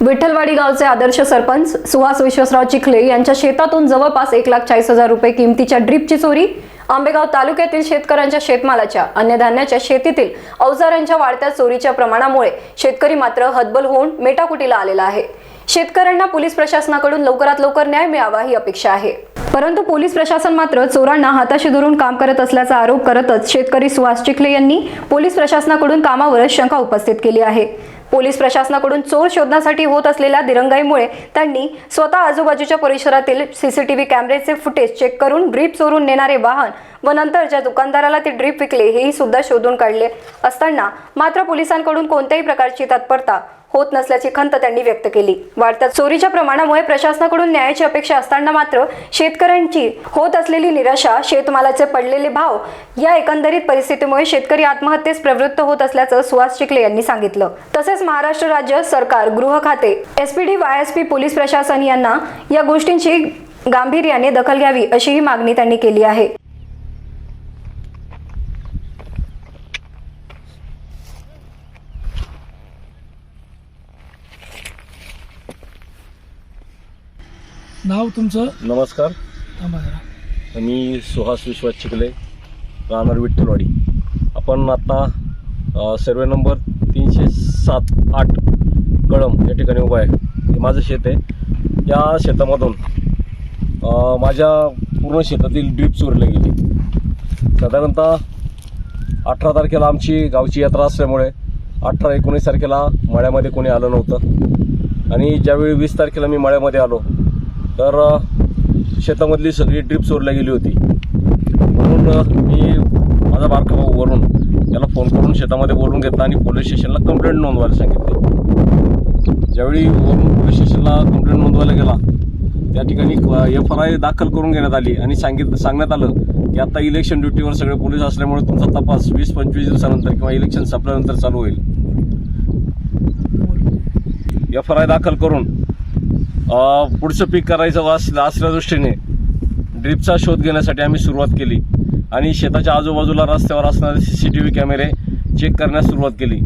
विठ्ठलवाडी गावचे आदर्श सरपंच सुहास विश्वासराव चिखले यांच्या शेतातून जवळपास एक लाख चाळीस हजार रुपये किमतीच्या ड्रीपची चोरी आंबेगाव तालुक्यातील शेतकऱ्यांच्या शेतमालाच्या अन्नधान्याच्या शेतीतील अवजारांच्या वाढत्या चोरीच्या प्रमाणामुळे शेतकरी मात्र हतबल होऊन मेटाकुटीला आलेला आहे. शेतकऱ्यांना पोलीस प्रशासनाकडून लवकरात लवकर न्याय मिळावा ही अपेक्षा आहे. परंतु पोलीस प्रशासन मात्र चोरांना हाताशी धरून काम करत असल्याचा आरोप करतच शेतकरी सुहास चिखले यांनी पोलीस प्रशासनाकडून कामावरच शंका उपस्थित केली आहे. पोलीस प्रशासनाकडून चोर शोधण्यासाठी होत असलेल्या दिरंगाईमुळे त्यांनी स्वतः आजूबाजूच्या परिसरातील सीसीटीव्ही कॅमेरेचे फुटेज चेक करून ड्रीप चोरून नेणारे वाहन व नंतर ज्या दुकानदाराला ते ड्रीप विकले हेही सुद्धा शोधून काढले असताना मात्र पोलिसांकडून कोणत्याही प्रकारची तत्परता होत नसल्याची खंत त्यांनी व्यक्त केली. वाढत्या चोरीच्या प्रमाणामुळे प्रशासनाकडून न्यायाची अपेक्षा असताना मात्र शेतकऱ्यांची होत असलेली निराशा शेतमालाचे पडलेले भाव या एकंदरीत परिस्थितीमुळे शेतकरी आत्महत्येस प्रवृत्त होत असल्याचं सुहास चिखले यांनी सांगितलं. तसेच महाराष्ट्र राज्य सरकार गृह खाते एसपीडी वायएसपी पोलीस प्रशासन यांना या गोष्टींची गांभीर्याने दखल घ्यावी अशीही मागणी त्यांनी केली आहे. नाव तुमचं? नमस्कार. थांबा जरा. मी सुहास विश्वास चिखले राहणार विठ्ठलवाडी. आपण आता अ, सर्वे नंबर तीनशे सात आठ कळम या ठिकाणी उभा आहे. हे माझं शेत आहे. या शेतामधून अ, माझ्या पूर्ण शेतातील ड्रीप चोरले गेली. साधारणतः अठरा तारखेला आमची गावची यात्रा असल्यामुळे अठरा एकोणीस तारखेला मळ्यामध्ये कोणी आलं नव्हतं. आणि ज्यावेळी वीस तारखेला मी मळ्यामध्ये आलो तर शेतामधली सगळी ट्रीप चोरल्या गेली होती. म्हणून मी माझा बारका भाऊ वरून त्याला फोन करून शेतामध्ये बोलून घेतला आणि पोलीस स्टेशनला कंप्लेंट नोंदवायला सांगितली. ज्यावेळी वरून पोलीस स्टेशनला कंप्लेंट नोंदवायला गेला त्या ठिकाणी एफ आर आय दाखल करून घेण्यात आली आणि सांगित सांगण्यात आलं की आता इलेक्शन ड्युटीवर सगळे पोलीस असल्यामुळे तुमचा तपास वीस पंचवीस दिवसानंतर किंवा इलेक्शन संपल्यानंतर चालू होईल. एफ आर आय दाखल करून पुढचं पीक करायचं वास असल्या दृष्टीने ड्रीपचा शोध घेण्यासाठी आम्ही सुरुवात केली. आणि शेताच्या आजूबाजूला रस्त्यावर असणारे सी सी टी व्ही कॅमेरे चेक करण्यास सुरुवात केली.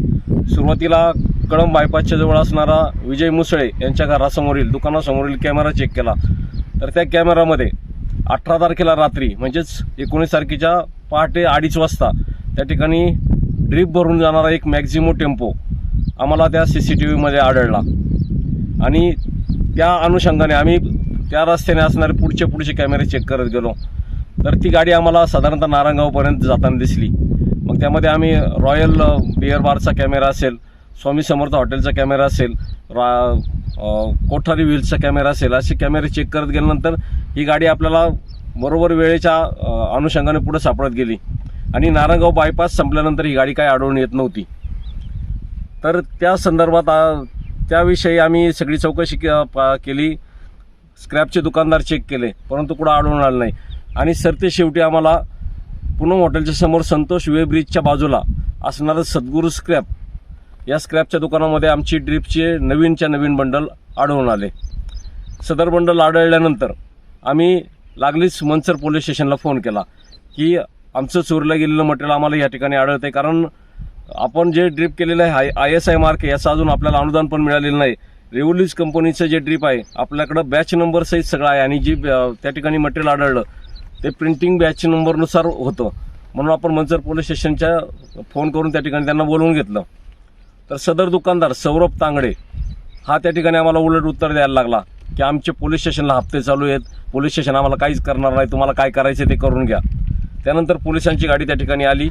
सुरुवातीला कळंब बायपासच्या जवळ असणारा विजय मुसळे यांच्या घरासमोरील दुकानासमोरील कॅमेरा चेक केला. तर त्या कॅमेरामध्ये अठरा तारखेला रात्री म्हणजेच एकोणीस तारखेच्या पहाटे अडीच वाजता त्या ठिकाणी ड्रीप भरून जाणारा एक मॅक्झिमो टेम्पो आम्हाला त्या सी सी टी व्हीमध्ये आढळला. आणि त्या अनुषंगाने आम्ही त्या रस्त्याने असणारे पुढचे पुढचे कॅमेरे चेक करत गेलो. तर ती गाडी आम्हाला साधारणतः नारायणगावपर्यंत जाताना दिसली. मग त्यामध्ये आम्ही रॉयल बिअर बारचा कॅमेरा असेल स्वामी समर्थ हॉटेलचा कॅमेरा असेल रा कोठारी व्हील्सचा कॅमेरा असेल असे कॅमेरे चेक करत गेल्यानंतर ही गाडी आपल्याला बरोबर वेळेच्या अनुषंगाने पुढे सापडत गेली. आणि नारायणगाव बायपास संपल्यानंतर ही गाडी काय आढळून येत नव्हती. तर त्या संदर्भात आ, त्याविषयी आम्ही सगळी चौकशी पा- केली. स्क्रॅपचे दुकानदार चेक केले. परंतु कुठं आढळून आलं नाही. आणि सरते शेवटी आम्हाला पूनम हॉटेलच्या समोर संतोष वे ब्रिजच्या बाजूला असणारं सद्गुरू स्क्रॅप या स्क्रॅपच्या दुकानामध्ये आमची ड्रीपचे नवीनच्या नवीन बंडल आढळून आले. सदर बंडल आढळल्यानंतर आम्ही लागलीच मनसर पोलीस स्टेशनला फोन केला की आमचं चोरीला गेलेलं मटेरियल आम्हाला या ठिकाणी आढळतं आहे कारण आपण जे ड्रीप केलेलं आहे आय एस आय मार्क याचं अजून आपल्याला अनुदान पण मिळालेलं नाही. रेव्होल्यूज कंपनीचं जे ड्रीप आहे आपल्याकडं बॅच नंबर सहित सगळं आहे आणि जी त्या ठिकाणी मटेरियल आढळलं ते प्रिंटिंग बॅच नंबरनुसार होतं. म्हणून आपण मंचर पोलीस स्टेशनच्या फोन करून त्या ठिकाणी त्यांना बोलवून घेतलं. तर सदर दुकानदार सौरभ तांगडे हा त्या ठिकाणी आम्हाला उलट उत्तर द्यायला लागला की आमचे पोलीस स्टेशनला हप्ते चालू आहेत. पोलीस स्टेशन आम्हाला काहीच करणार नाही तुम्हाला काय करायचं ते करून घ्या. त्यानंतर पोलिसांची गाडी त्या ठिकाणी आली.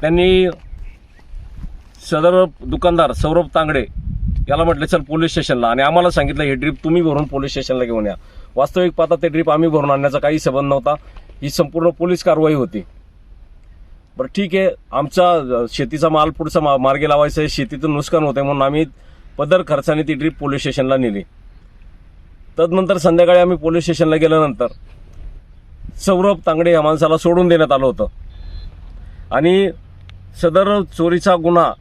त्यांनी सदर दुकानदार सौरभ तांगडे याला म्हटलं चल पोलीस स्टेशनला. आणि आम्हाला सांगितलं हे ड्रीप तुम्ही भरून पोलीस स्टेशनला घेऊन या. वास्तविक पाहता ते ड्रीप आम्ही भरून आणण्याचा काही संबंध नव्हता. ही संपूर्ण पोलीस कारवाई होती. बरं ठीक आहे. आमचा शेतीचा माल पुढचा मा मार्गे लावायचा आहे. शेतीतून नुकसान होतं म्हणून आम्ही पदर खर्चाने ती ड्रीप पोलीस स्टेशनला नेली. तदनंतर संध्याकाळी आम्ही पोलीस स्टेशनला गेल्यानंतर सौरभ तांगडे या माणसाला सोडून देण्यात आलं होतं. आणि सदर चोरीचा गुन्हा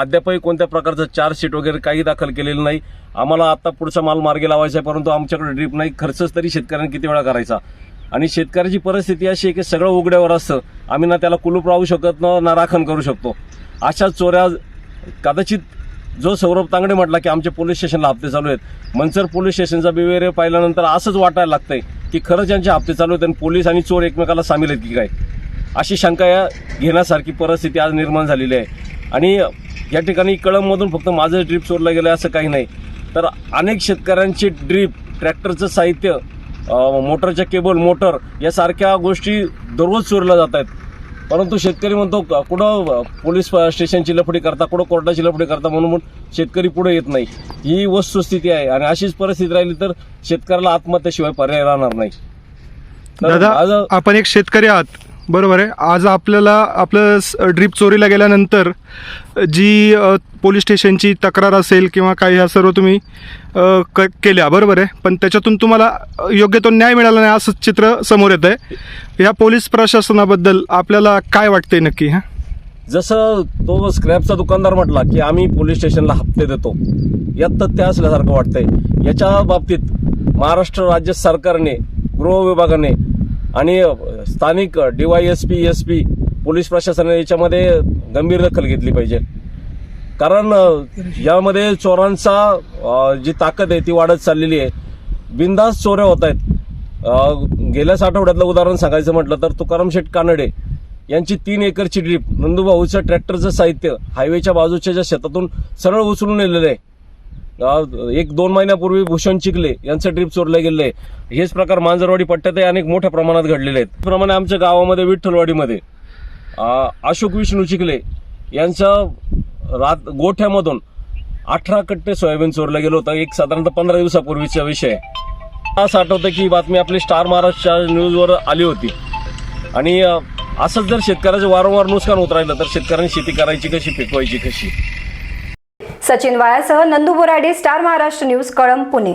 अद्यापही कोणत्या प्रकारचं चार्जशीट वगैरे काही दाखल केलेलं नाही. आम्हाला आता पुढचा माल मार्गे लावायचा आहे परंतु आमच्याकडे ड्रीप नाही. खर्चच तरी शेतकऱ्यांनी किती वेळा करायचा. आणि शेतकऱ्याची परिस्थिती अशी आहे की सगळं उघड्यावर असतं. आम्ही ना त्याला कुलूप राहू शकत न ना राखण करू शकतो. अशा चोऱ्या कदाचित जो सौरभ तांगडे म्हटला की आमच्या पोलीस स्टेशनला हप्ते चालू आहेत. मनसर पोलीस स्टेशनचा बिहेवियर पाहिल्यानंतर असंच वाटायला लागतंय की खरंच यांचे हप्ते चालू आहेत आणि पोलीस आणि चोर एकमेकाला सामील आहेत की काय? अशी शंका या घेण्यासारखी परिस्थिती आज निर्माण झालेली आहे. आणि या ठिकाणी कळममधून फक्त माझं ड्रीप चोरलं गेलं असं काही नाही. तर अनेक शेतकऱ्यांची ड्रीप ट्रॅक्टरचं साहित्य मोटरच्या केबल मोटर यासारख्या गोष्टी दररोज चोरल्या जात आहेत. परंतु शेतकरी म्हणतो कुठं पोलीस स्टेशनची लफडी करता कुठं कोर्टाची लफडी करता म्हणून शेतकरी पुढे येत नाही. ही वस्तुस्थिती आहे आणि अशीच परिस्थिती राहिली तर शेतकऱ्याला आत्महत्येशिवाय पर्याय राहणार नाही. आपण एक शेतकरी आहात. बरोबर आहे. आज आपल्याला आपलं ड्रीप चोरीला गेल्यानंतर जी पोलीस स्टेशनची तक्रार असेल किंवा काही ह्या सर्व तुम्ही क केल्या बरोबर आहे. पण त्याच्यातून तुम्हाला योग्य तो न्याय मिळाला नाही असं चित्र समोर येत आहे ह्या पोलीस प्रशासनाबद्दल आपल्याला काय वाटते नक्की हां? जसं तो स्क्रॅपचा दुकानदार म्हटला की आम्ही पोलीस स्टेशनला हप्ते देतो. यात तथ्य असल्यासारखं वाटतंय. याच्या बाबतीत महाराष्ट्र राज्य सरकारने गृह विभागाने आणि स्थानिक DYSP S P S P police प्रशासनाने याच्यामध्ये गंभीर दखल घेतली पाहिजे. कारण यामध्ये चोरांचा जी ताकद आहे ती वाढत चाललेली आहे. बिंदास चोऱ्या होत आहेत. गेल्याच आठवड्यातलं उदाहरण सांगायचं म्हटलं तर तुकाराम शेठ कानडे यांची तीन एकरची ड्रीप नंदूभाऊचं ट्रॅक्टरचं साहित्य हायवेच्या बाजूच्या ज्या शेतातून सरळ उचलून नेलेलं आहे. एक दोन महिन्यापूर्वी भूषण चिखले यांचं ड्रीप चोरले गेले हेच प्रकार मांजरवाडी पट्ट्यातही अनेक मोठ्या प्रमाणात घडलेले आहेत. त्याप्रमाणे आमच्या गावामध्ये विठ्ठलवाडीमध्ये अशोक विष्णू चिखले यांचं रात गोठ्यामधून अठरा कट्टे सोयाबीन चोरलं गेलं होतं. एक साधारणतः पंधरा दिवसापूर्वीचा विषय असं आठवतं की बातमी आपली स्टार महाराष्ट्रच्या न्यूजवर आली होती. आणि असंच जर शेतकऱ्याचं वारंवार नुकसान होत राहिलं तर शेतकऱ्यांनी शेती करायची कशी पिकवायची कशी? सचिन वायासह नंदू बोराडे स्टार महाराष्ट्र न्यूज कळंब पुणे.